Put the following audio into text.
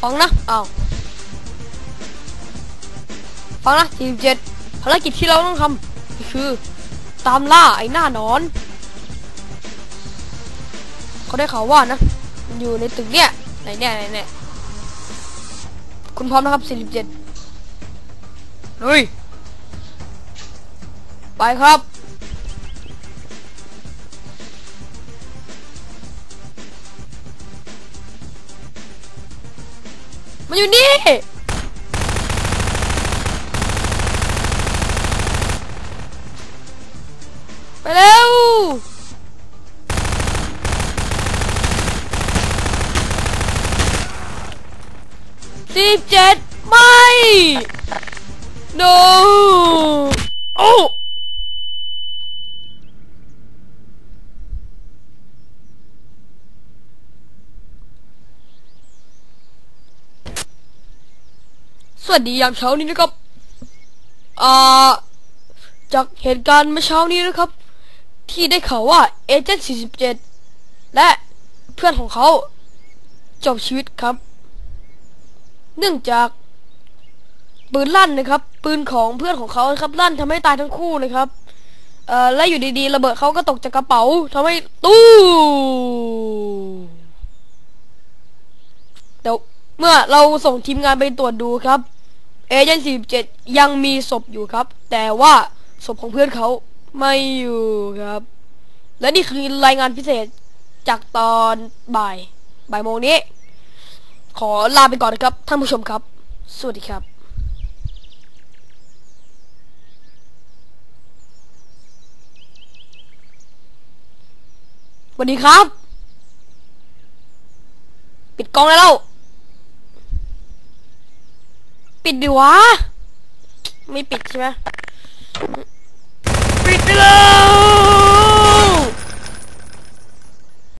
ฟังนะอ้าวฟังนะทีมเจ็ดภารกิจที่เราต้องทำคือ ตามล่าไอ้หน้านอน เขาได้ข่าวว่านะ อยู่ในตึกเนี่ยไหนเนี่ยไหนเนี่ยคุณพร้อมนะครับสี่สิบเจ็ดเฮ้ยไปครับ มันอยู่นี่ ไปเร็ว สิบเจ็ดไม่ no โอ้ วัสดียามเช้านี้นะครับอ่าจากเหตุการณ์เมื่อเช้านี้นะครับ ที่ได้ข่าวว่าเอเจนต์47 และเพื่อนของเขาจบชีวิตครับ เนื่องจากปืนลั่นนะครับ ปืนของเพื่อนของเขาครับลั่นทำให้ตายทั้งคู่นะครับเอ่อและอยู่ดีๆ ระเบิดเขาก็ตกจากกระเป๋าทำให้ตู้เดี๋ยวเมื่อเราส่งทีมงานไปตรวจดูครับ เอเจนต์47ยังมีศพอยู่ครับ แต่ว่าศพของเพื่อนเขาไม่อยู่ครับ และนี่คือรายงานพิเศษจากตอนบ่ายบ่ายโมงนี้ ขอลาไปก่อนนะครับ ท่านผู้ชมครับ สวัสดีครับสวัสดีครับ ปิดกล้องได้แล้ว ปิดดิวะ ไม่ปิดใช่ไหมปิดไปเลย